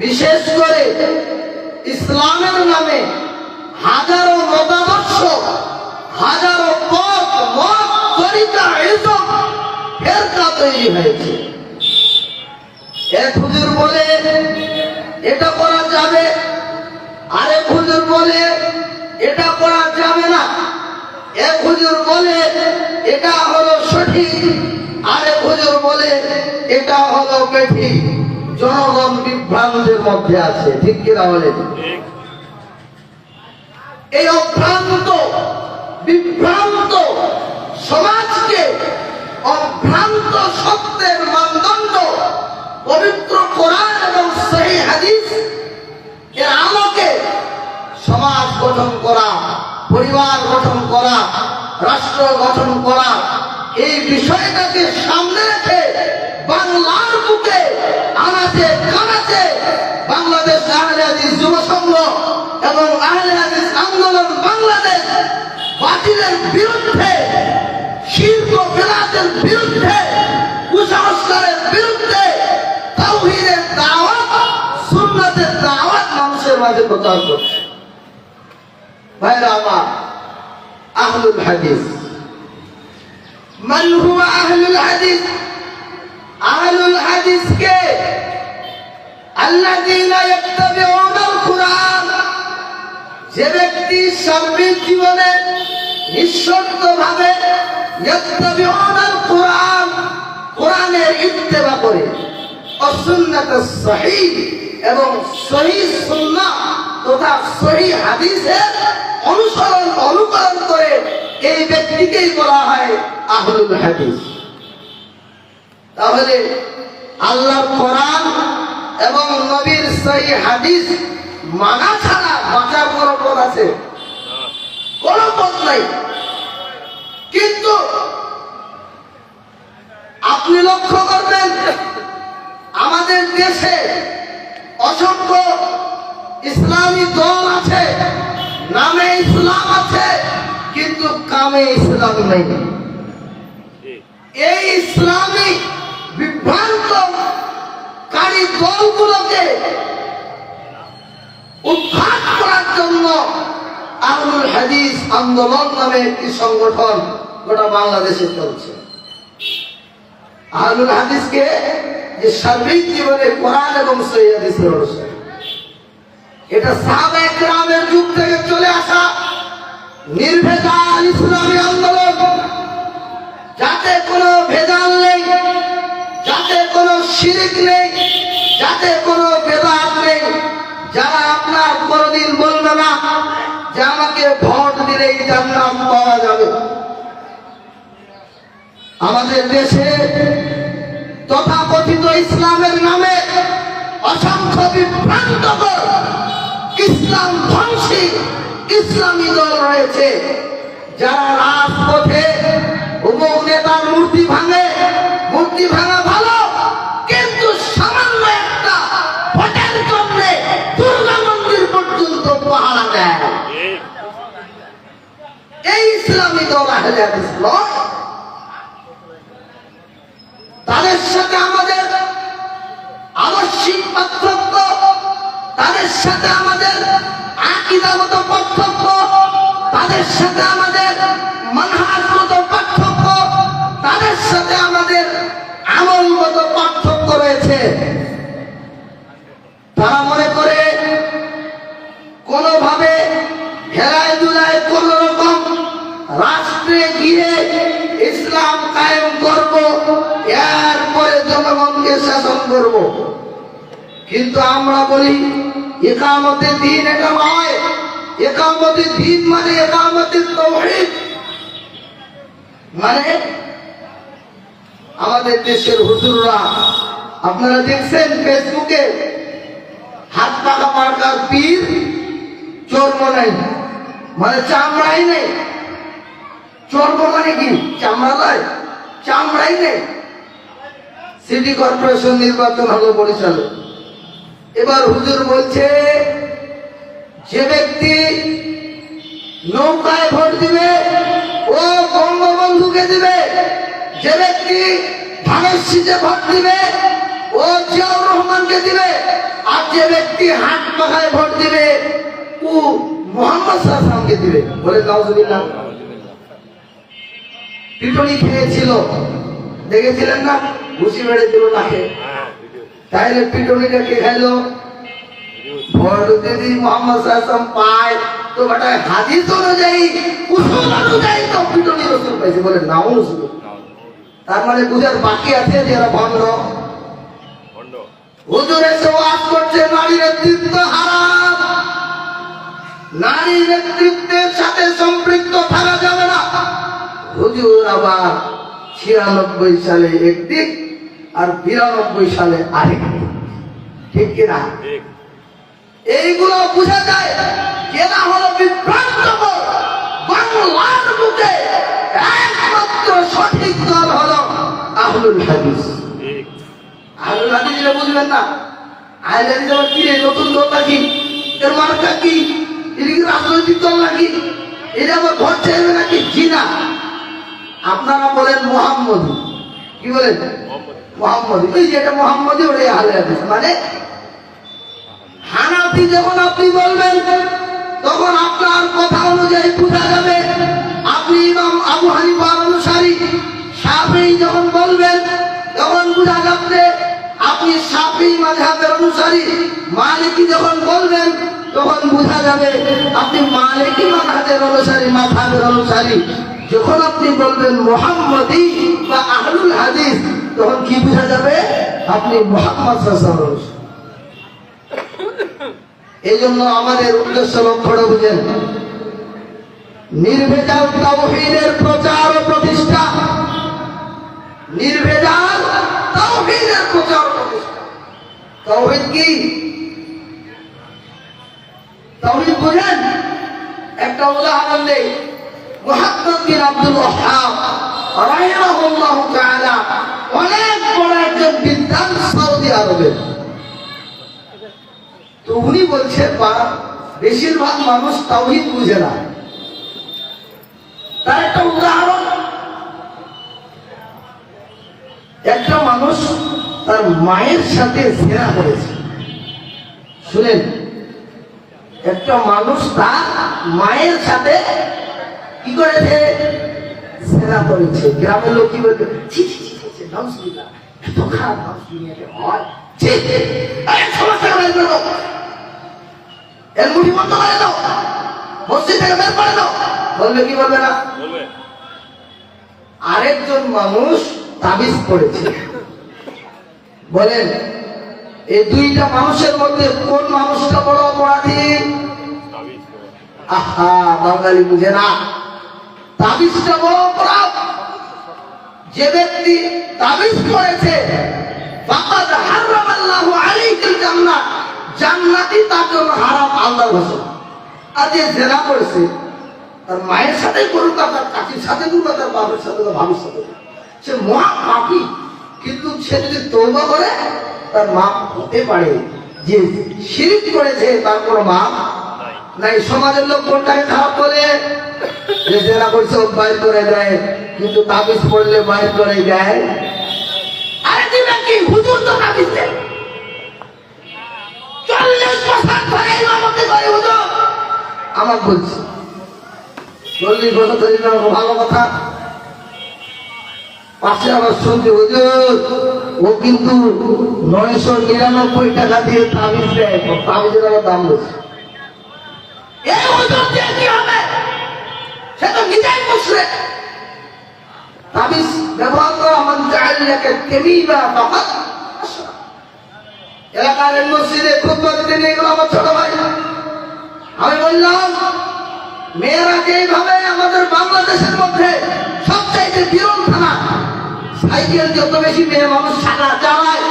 বিশেষ করে ইসলামের নামে হাজারো মতাদর্শ হাজারো পথ, মত তরিকা এসব ফেরকা তৈরি হয়েছে। এক হুজুর বলে এটা করা যাবে আরেক হুজুর বলে এটা করা যাবে না। এক হুজুর বলে এটা হলো সঠিক আরেক হুজুর বলে এটা হলো বেঠিক। জনগণ বিভ্রান্তের মধ্যে আছে। ঠিক কিনা বলে এই অভ্রান্ত বিভ্রান্ত সমাজকে অভ্রান্ত সত্যের মানদণ্ড পবিত্র কোরআন এবং সেই হাদিস এর আলোকে সমাজ গঠন করা পরিবার গঠন করা রাষ্ট্র গঠন করা এই বিষয়টাকে সামনে রেখে বাংলার এবং আহলে হাদিস আন্দোলন বাংলাদেশ বাতিলের বিরুদ্ধে শিল্প বেলাতের বিরুদ্ধে কুসংস্কারের বিরুদ্ধে তাওহীদের দাওয়াত, সুন্নাতের দাওয়াত মানুষের মাঝে প্রচার করছে। ভাইরা আমার, আহলুল হাদিস। মান আহলুল হাদিস আহলুল হাদিস কে আল্লাযীনা যে ব্যক্তি সার্বিক জীবনে নিঃশর্ত ভাবে কুরআন, কোরআনের ইত্তেবা করে এবং অনুসরণ করে এই ব্যক্তিকেই বলা হয় হাদিস। তাহলে আল্লাহর কোরআন এবং নবীর সহি হাদিস মানা ছাড়া বাঁচার কোনো পথ আছে। কোন পথ নাই। কিন্তু আপনি লক্ষ্য করবেন, আমাদের দেশে অসংখ্য ইসলামী দল আছে, নামে ইসলাম আছে, কিন্তু কামে ইসলাম নেই। এই ইসলামী বিভ্রান্ত কারী দলগুলোকে উদ্ধার করার জন্য আহলুল হাদিস আন্দোলন নামে একটি সংগঠন গোটা বাংলাদেশে চলছে। আহলুল হাদিসকে যে সার্বিক জীবনে কোরআন এবং সহি হাদিসের অনুসারী এটা সাহাবা একরামের যুগ থেকে চলে আসা নির্ভেজাল ইসলামী আন্দোলন। যাতে কোনো ভেজাল নেই, যাতে কোনো শিরিক নেই, যাতে কোনো বেদাত নেই, যারা আপনার কোনোদিন বলবে না যে আমাকে ভোট দিলেই জান্নাত পাওয়া যাবে। আমাদের দেশে তথাকথিত ইসলামের নামে অসংখ্য বিভ্রান্তকর ইসলাম ধ্বংসী ইসলামী দল রয়েছে, যারা রাজপথে অমুক নেতার মূর্তি ভাঙে, মূর্তি ভাঙা ইসলামী দল আহলে তাদের সাথে আমাদের আবশ্যিক পার্থক্য, তাদের সাথে আমাদের আকিদাগত পার্থক্য, তাদের সাথে আমাদের মানহাজগত পার্থক্য, তাদের সাথে করব। কিন্তু আমরা বলি একামতে দিন এটা নয়। একামতে দিন মানে একামতে তৌহিদ। মানে আমাদের দেশের হুজুররা, আপনারা দেখছেন ফেসবুকে, হাত পাকা মার্কার পীর চর্ম নাই মানে চামড়াই নেই। চর্ম মানে কি? চামড়া নয়। চামড়াই নেই। সিটি কর্পোরেশন নির্বাচন হলো বরিশালে। এবার হুজুর বলছে, যে ব্যক্তি নৌকায় ভোট দিবে, ও বঙ্গবন্ধুকে দিবে। যে ব্যক্তি ধানের শীতে ভোট দিবে, ও জিয়াউর রহমানকে দিবে। আর যে ব্যক্তি হাত পাখায় ভোট দিবে, ও মোহাম্মদ সাল্লামকে দিবে। বলে নাউজুবিল্লাহ। পিটুনি খেয়েছিল। দেখেছিলেন না? ঘুষি মেরেছিল নাকে তাইলে পিটুনিটা কে খাইলো? পায়। তো অনুযায়ী পিটুনি পাইছে বলে মানে বাকি আছে করছে নারী সাথে সম্পৃক্ত থাকা যাবে না। হুজুর আবার ছিয়ানব্বই সালে একদিক আর বিরানব্বই সালে আরেক দিক। ঠিক কিনা এইগুলো বোঝা যায় কেনা হলো বিভ্রান্তকর বাংলার বুকে একমাত্র সঠিক দল হলো আহলুল হাদিস। আহলুল হাদিস বুঝবেন না। আহলুল হাদিস আবার কি নতুন দল নাকি? এর মার্কা কি? এটা কি রাজনৈতিক দল নাকি? এটা আবার ভোট চাইবে নাকি? জি না। আপনারা বলেন মোহাম্মদ। কি বলেন? মোহাম্মদ। ওই যেটা মোহাম্মদই ওটাই আহলে মানে হানাফি যখন আপনি বলবেন, তখন আপনার কথা অনুযায়ী বোঝা যাবে। আপনি ইমাম আবু হানিফার অনুসারী সাফি যখন বলবেন, তখন বোঝা যাবে আপনি সাফি মাঝহাবের অনুসারী। মালিকি যখন বলবেন, তখন বোঝা যাবে আপনি মালিকি মাঝহাবের অনুসারী মাঝহাবের অনুসারী। যখন আপনি বলবেন মোহাম্মদী বা আহলুল হাদিস, তখন কি বোঝা যাবে? আপনি মোহাম্মদ এই জন্য আমাদের উদ্দেশ্য লক্ষ্যটা বুঝেন। নির্ভেজাল তাওহীদের প্রচার ও প্রতিষ্ঠা। নির্ভেজাল তাওহীদের প্রচার প্রতিষ্ঠা। তাওহীদ কি? তাওহীদ বুঝেন? একটা উদাহরণ দেই। বেশিরভাগ মানুষ তাওহিদ বুঝে না। তার একটা উদাহরণ। একটা মানুষ তার মায়ের সাথে জেনা করেছে। শুনেন, একটা মানুষ তার মায়ের সাথে কি করেছে জেনা করেছে? গ্রামের লোক কি বলবে? ছি ছি ছি ছি, ছি এত খারাপ মানুষ দুনিয়াতে হয়। ছি, এই বের করে দাও। এর মুঠি বন্ধ করে দাও। মসজিদ থেকে বের করে দাও। বলবে কি বলবে না? আরেকজন মানুষ তাবিজ করেছে বলেন এই দুইটা মানুষের মধ্যে কোন মানুষটা বড় অপরাধী? আহা বাঙালি বুঝে না। তাবিজটা বড় অপরাধ যে ব্যক্তি তাবিজ করেছে তার জন্য হারাম আর যে জেনা করেছে, তার মায়ের সাথে করুক তার কাকির সাথে করুক তার বাবার সাথে ভাবির সাথে সে মহা পাপি, কিন্তু সে যদি তৌবা করে, তার মা হতে পারে। যে শিরিক করেছে, তার কোনো মা নাই। সমাজের লোক কোনটাকে খারাপ বলে? করছে ও বাইর করে দেয় কিন্তু তাবিজ পড়লে বাইর করে দেয়। আরে দিবে কি? হুজুর তো তাবিজ দেয়। চল্লিশ বছর ধরে ইমামতি করে হুজুর। আমার বলছি চল্লিশ বছর ধরে ভালো কথা। পাশে আবার শুনছি হুজুর ও কিন্তু নয়শো নিরানব্বই টাকা দিয়ে তাবিজ দেয়। তাবিজের আবার দাম বেশি। এই হুজুর দিয়ে কি হবে? সে তো নিজেই ফাকাত এলাকার মসজিদে খুতবা দিতে নিয়ে আমার ছোট ভাই। আমি বললাম, মেয়েরা যেইভাবে আমাদের বাংলাদেশের মধ্যে সবচাইতে বিরল থানা, সাইকেল যত বেশি মেয়ে মানুষ সাদা চালায়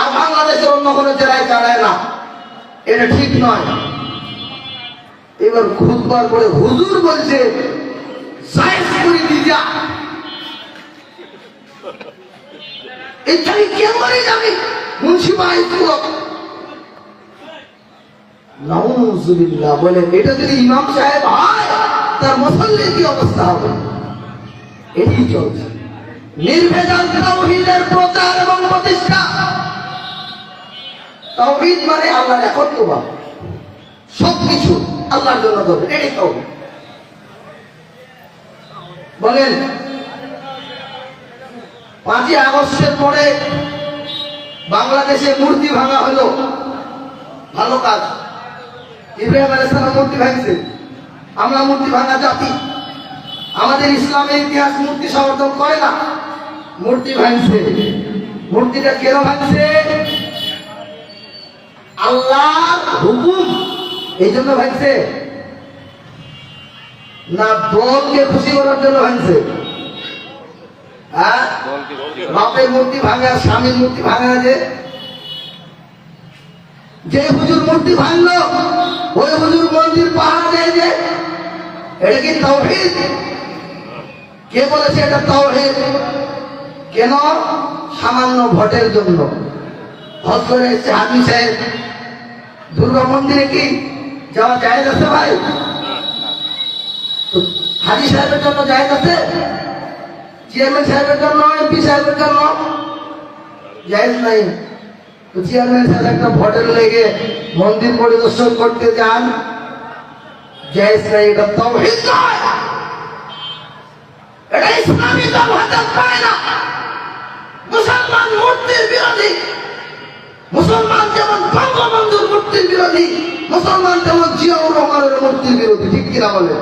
আর বাংলাদেশের অন্য কোনো জেলায় চালায় না। এটা ঠিক নয়। এবার খুদবার করে হুজুর বলছে নাউজুবিল্লাহ বলেন এটা যদি ইমাম সাহেব হয়, তার কি অবস্থা হবে? এটাই চলছে। নির্ভেজাল প্রচার এবং প্রতিষ্ঠা। মানে সবকিছু। আল্লাহর জন্য করবে এটাই তাওহীদ বলেন, পাঁচই আগস্টের পরে বাংলাদেশে মূর্তি ভাঙা হলো। ভালো কাজ। ইব্রাহিম আলাইসালাম মূর্তি ভাঙছে। আমরা মূর্তি ভাঙা জাতি। আমাদের ইসলামের ইতিহাস মূর্তি সমর্থন করে না। মূর্তি ভাঙছে। মূর্তিটা কেন ভাঙছে? আল্লাহ হুকুম এই জন্য ভাঙছে। না দলকে খুশি করার জন্য ভাঙছে। হ্যাঁ? বাপের মূর্তি ভাঙে স্বামীর মূর্তি ভাঙে যে। যে হুজুর মূর্তি ভাঙলো ওই হুজুর মন্দির পাহাড় দেয় যে। এটা কি তৌহিদ কে বলেছে এটা তৌহিদ কেন? সামান্য ভোটের জন্য। হজ করে এসছে হাজি সাহেব। দুর্গা মন্দিরে কি? যাওয়া যায় আছে ভাই। তো হাজি সাহেবের জন্য যায় আছে, চেয়ারম্যান সাহেবের জন্য, এমপি সাহেবের জন্য জায়েজ নাই। তো চেয়ারম্যান সাহেব একটা ভোটের লেগে মন্দির পরিদর্শন করতে যান, জায়েজ নাই, এটা তৌহিদ নয়। এটা ইসলামী দল হতে পারে না মুসলমান মূর্তির বিরোধী মুসলমান যেমন বঙ্গবন্ধুর মূর্তির বিরোধী মুসলমান যেমন জিয়াউর রহমানের মূর্তির বিরোধী ঠিক কিনা বলে?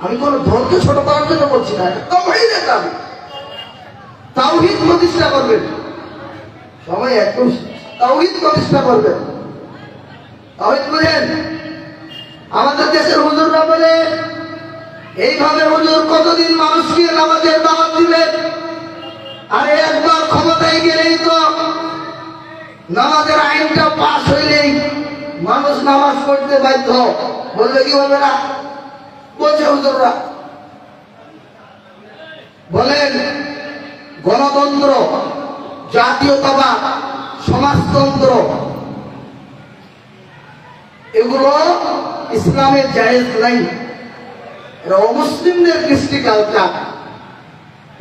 আমি কোন ধর্মকে ছোট করার জন্য বলছি না এটা তাওহীদের দাবি। তাওহীদ প্রতিষ্ঠা করবেন। সবাই একদম তাওহীদ প্রতিষ্ঠা করবেন। তাওহীদ বুঝেন? আমাদের দেশের হুজুররা বলে এইভাবে হুজুর কতদিন মানুষকে নামাজের দাওয়াত দিবেন? আরে একবার ক্ষমতায় গেলেই তো নামাজের আইনটা পাশ হইলেই মানুষ নামাজ পড়তে বাধ্য। বললে কি হবে না? বলছে হুজুররা। বলেন, গণতন্ত্র, জাতীয়তাবাদ, সমাজতন্ত্র, এগুলো ইসলামের জায়েজ নাই। এরা অমুসলিমদের কৃষ্টি কালচার।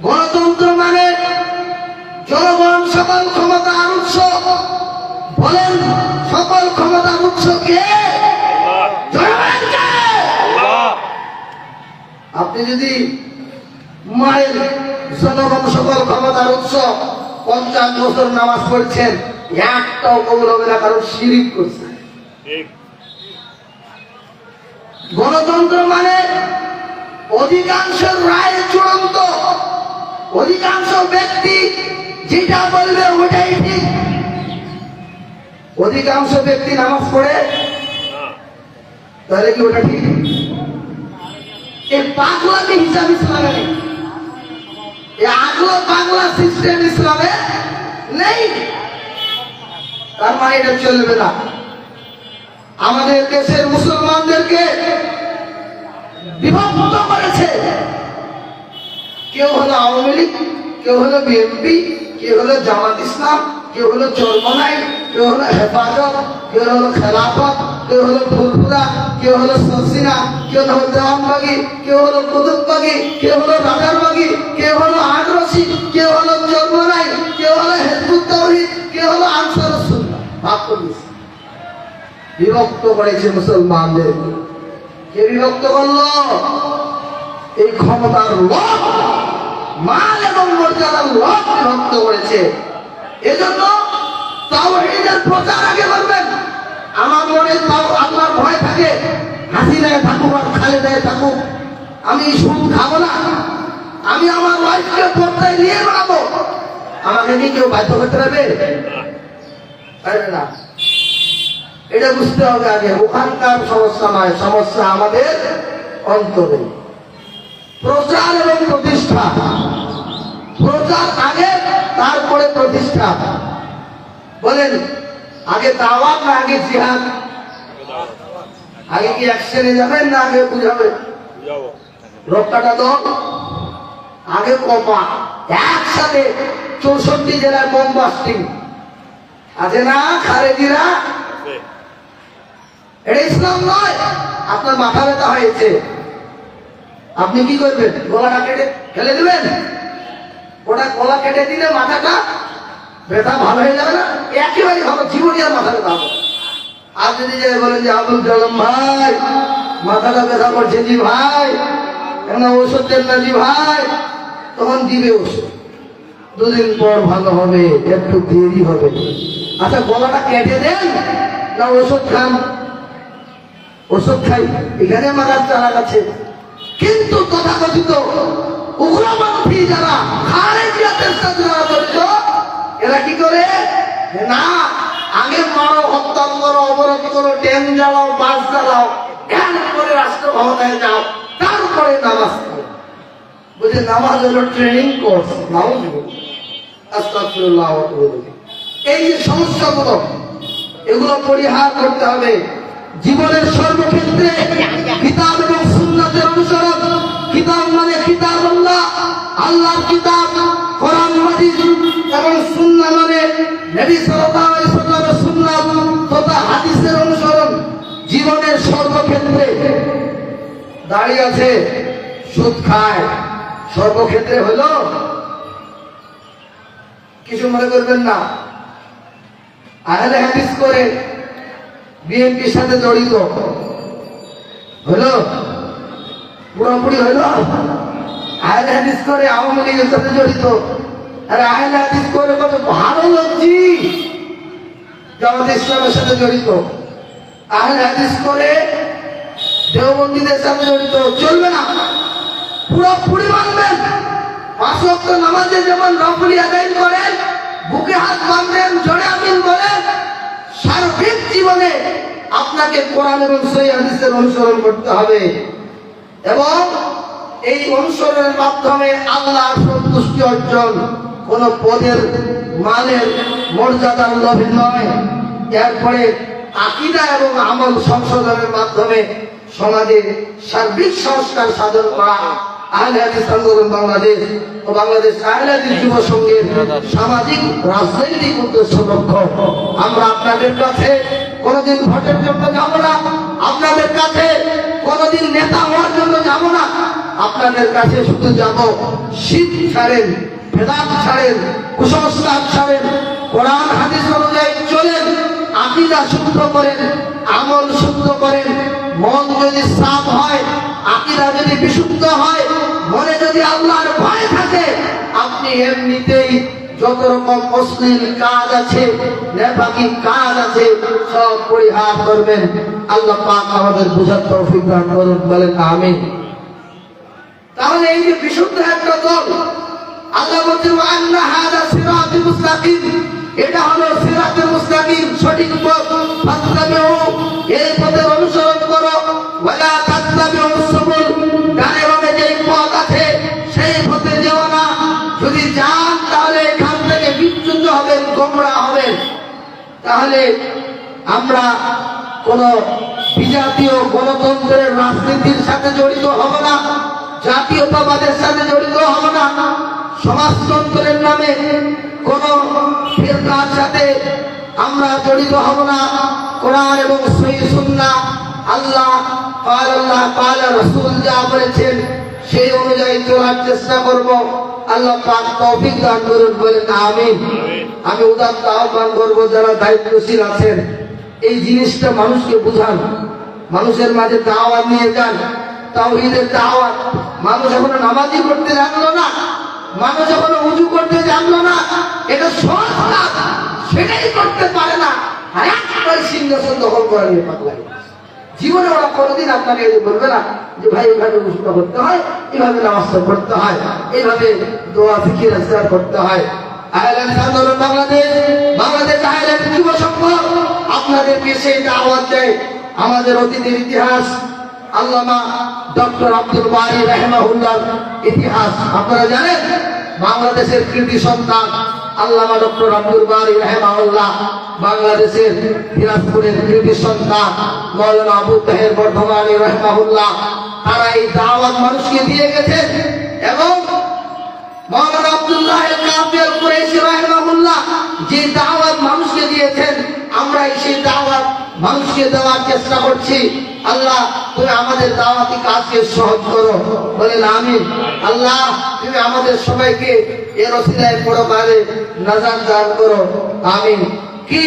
গণতন্ত্র মানে সকল ক্ষমতার উৎস। বলেন, সকল ক্ষমতার উৎস কে? আপনি যদি মায়ের জনগণ সকল ক্ষমতার উৎস, পঞ্চাশ বছর নামাজ পড়ছেন, একটাও কবুল হবে না, কারণ শিরিক করছে। গণতন্ত্র মানে অধিকাংশ রায় চূড়ান্ত, অধিকাংশ ব্যক্তি যেটা বলবে ওটাই ঠিক। অধিকাংশ ব্যক্তি নামাজ পড়ে, তাহলে কি ওটা ঠিক? এই পাগলামি হিসাব ইসলামে নেই। আগলো পাগলা সিস্টেম ইসলামে নেই। তার মানে এটা চলবে না। আমাদের দেশের মুসলমানদেরকে বিভক্ত করেছে। কেউ হলো আওয়ামী লীগ, কেউ হলো বিএনপি কেউ হলো জামাত ইসলাম কেউ হলো চরমনাই কেউ হলো হেফাজত কেউ হলো খেলাফত কেউ হলো ফুলপুরা কেউ হলো সসিনা কেউ হলো দেওয়ানবাগি কেউ হলো কুতুববাগি কেউ হলো রাজারবাগি কেউ হলো আগ্রসী কেউ হলো চরমনাই কেউ হলো হেজবুত কেউ হলো আনসার। বিভক্ত করেছে মুসলমানদের কে বিভক্ত করল এই ক্ষমতার লোক মাল এবং মর্যাদার লোক বিভক্ত করেছে। এজন্য তাওহীদের প্রচার আগে করবেন। আমার মনে তাও আল্লাহর ভয় থাকে, হাসিনায় থাকুক আর খালেদায় থাকুক। আমি সুদ খাব না। আমি আমার ওয়াইফকে পর্দায় নিয়ে বেড়াবো আমাকে নিয়ে কেউ বাধ্য করতে পারবে? না এটা বুঝতে হবে আগে। ওখানকার সমস্যা নয়, সমস্যা আমাদের অন্তরে। প্রচার এবং প্রতিষ্ঠা। প্রচার আগে তারপরে প্রতিষ্ঠা। বলেন আগে দাওয়াত না আগে জিহাদ? আগে কি অ্যাকশনে যাবেন না আগে বুঝাবেন? যাব রক্তাটা তো আগে কপা। একসাথে চৌষট্টি জেলায় বোম বাস্টিং আছে না খারেজিরা এটা ইসলাম নয়। আপনার মাথা ব্যথা হয়েছে। আপনি কি করবেন? গলাটা কেটে ফেলে দিবেন? ওটা গলা কেটে দিলে মাথাটা ব্যথা ভালো হয়ে যাবে না? একেবারে ভালো, জীবনই আর মাথা ব্যথা আর যদি যে বলেন যে, আবুল কালাম ভাই, মাথাটা ব্যথা করছে জি ভাই কেন ওষুধ দেন না জি ভাই। তখন দিবে ওষুধ। দুদিন পর ভালো হবে, একটু দেরি হবে। আচ্ছা গলাটা কেটে দেন না ওষুধ খান? ওষুধ খাই। এখানে মারার চালা আছে। কিন্তু তথাকথিত উগ্রপন্থী যারা খারেজিয়াতের সাথে যারা এরা কি করে? না, আগে মারো, হত্যা করো, অবরোধ করো, ট্রেন জ্বালাও বাস জ্বালাও করে রাষ্ট্র যাও, তারপরে নামাজ বুঝে নামাজ হলো ট্রেনিং কোর্স নামাজ ইলাইহি। এই যে সমস্যাগুলো এগুলো পরিহার করতে হবে। জীবনের সর্বক্ষেত্রে কিতাব এবং সুন্নাতের অনুসরণ কিতাব মানে কিতাব আল্লাহ আল্লাহর কিতাব কোরআন হাদিস এবং সুন্নাহ মানে নবী সাল্লাল্লাহু আলাইহি সাল্লামের সুন্নাত তথা হাদিসের অনুসরণ জীবনের সর্বক্ষেত্রে। দাঁড়িয়ে আছে সুদ খায় সর্বক্ষেত্রে হলো কিছু মনে করবেন না। আহলে হাদিস করে বিএনপির সাথে জড়িত। হলো? পুরোপুরি হলো? আহলে হাদিস করে আওয়ামী লীগের সাথে জড়িত। আরে আহলে হাদিস করে কত ভালো লোকজি জামাত ইসলামের সাথে জড়িত। আহলে হাদিস করে দেওবন্দীদের সাথে জড়িত। চলবে না। পুরোপুরি মানবেন। পাঁচ নামাজে যেমন নফলি আদায় করেন, বুকে হাত বাঁধেন, জোরে আমিন বলেন সার্বিক জীবনে আপনাকে কোরআন এবং হাদিসের অনুসরণ করতে হবে। এবং এই অনুসরণের মাধ্যমে আল্লাহর সন্তুষ্টি অর্জন কোন পদের মানের মর্যাদার লোভে নয়। এরপরে আকিদা এবং আমল সংশোধনের মাধ্যমে সমাজে সার্বিক সংস্কার সাধন করা। বাংলাদেশ বাংলাদেশ সামাজিক, রাজনৈতিক আমরা আপনাদের কাছে কোনোদিন জন্য না, আপনাদের কাছে কোনোদিন নেতা হওয়ার জন্য যাব না। আপনাদের কাছে শুধু যাব, শীত ছাড়েন ভেদাত ছাড়েন, কুসংস্কার ছাড়েন, কোরআন, হাদিস অনুযায়ী চলেন, আকিদা শুদ্ধ করেন, আমল শুদ্ধ করেন, মন যদি সাফ হয় আকিদা যদি বিশুদ্ধ হয়, মনে যদি আল্লাহর ভয় থাকে, আপনি এমনিতেই যত রকম অশ্লীল কাজ আছে, নেপাকি কাজ আছে, সব পরিহার করবেন। আল্লাহ পাক আমাদের বুঝার তৌফিক দান করুন, বলেন আমিন। তাহলে এই যে বিশুদ্ধ একটা দল, আল্লাহ বলছেন আন্না হাদা সিরাতুল মুস্তাকিম। এটা হলো সিরাতুল মুস্তাকিম, সঠিক পথ। ফাত্তাবিউ, এই পথের অনুসরণ করো। ওয়ালা তাত্তাবিউ তাহলে আমরা কোন বিজাতীয় গণতন্ত্রের রাজনীতির সাথে জড়িত হব না, জাতীয়তাবাদের সাথে জড়িত হব না, সমাজতন্ত্রের নামে কোন ফেরকার সাথে আমরা জড়িত হব না। কোরআন এবং সহি সুন্নাহ আল্লাহ পাল আল্লাহ পাল রসুল যা বলেছেন সেই অনুযায়ী চলার চেষ্টা করব। আল্লাহ পাক তৌফিক দান করুন, বলেন আমিন। আমি উদাত্ত আহ্বান করব, যারা দায়িত্বশীল আছেন, এই জিনিসটা মানুষকে বুঝান। মানুষের মাঝে দাওয়াত নিয়ে যান। তাওহীদের দাওয়াত, মানুষ এখনও নামাজি করতে জানলো না। মানুষ এখনও উজু করতে জানলো না। এটা সহজ সেটাই করতে পারে না। আর একবার সিংহাসন দখল করা নিয়ে পাগলাই জীবনে ওরা কোনোদিন আপনাকে বলবে না যে, ভাই এইভাবে উসুটা করতে হয় এইভাবে নামাজটা পড়তে হয় এইভাবে দোয়া, ফিকির আজকার করতে হয়। আন্দোলন বাংলাদেশ বাংলাদেশ দাওয়াত দেয়। আমাদের অতীতের ইতিহাস, আল্লামা ডক্টর আব্দুল ইতিহাস। আপনারা জানেন, বাংলাদেশের কৃতি সন্তান আল্লামা ডক্টর আব্দুল বারি রহমাউল্লাহ বাংলাদেশের দিনাজপুরের কৃতি সন্তান মৌলানা আবু তাহের বর্ধমানী রহমাউল্লাহ তারা এই দাওয়াত মানুষকে দিয়ে গেছেন এবং মৌলানা আব্দুল্লাহ কাফির কুরাইশি রাহিমাহুল্লাহ যে দাওয়াত মানুষকে দিয়েছেন, আমরা সেই দাওয়াত মানুষকে দেওয়ার চেষ্টা করছি। আল্লাহ তুমি আমাদের দাওয়াতি কাজকে সহজ করো। বলেন আমি আল্লাহ তুমি আমাদের সবাইকে এর অসিলায় পড়ো পারে নাজার দান করো। আমি কি?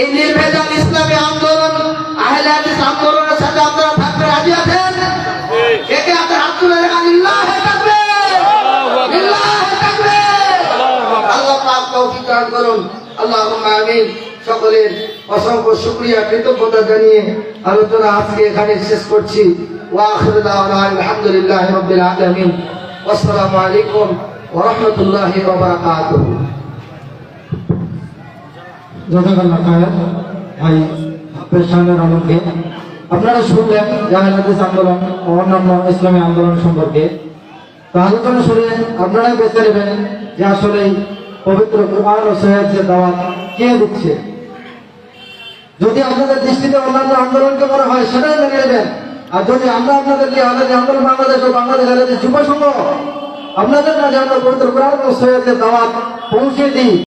এই নির্ভেজাল ইসলামী আন্দোলন আহলে হাদিস আন্দোলনের সাথে আপনারা থাকতে রাজি আছেন? একে হাতে হাত তুলে লিল্লাহে লিল্লাহে তাকবীর। আল্লাহ পাক তৌফিক দান করুন। আল্লাহুম্মা আমিন। সকলের অসংখ্য শুকরিয়া, কৃতজ্ঞতা জানিয়ে আলোচনা আজকে এখানে শেষ করছি। আলহামদুলিল্লাহি আপনার আপনারা শুনলেন জাহেল আন্দোলন অন্যান্য ইসলামী আন্দোলন সম্পর্কে। তো আলোচনা শুনে আপনারাই বেছে নেবেন যে আসলে পবিত্র কুরআন ও সহিদের দাওয়াত কে দিচ্ছে। যদি আপনাদের দৃষ্টিতে অন্যান্য আন্দোলনকে মনে হয়, সেটাই মেনে আর যদি আমরা আপনাদেরকে আলাদা আন্দোলন, বাংলাদেশ ও বাংলাদেশ আলাদা যুব সংঘ, আপনাদের কাছে আমরা পবিত্র কোরআন ও সহিদের দাওয়াত পৌঁছে দিই।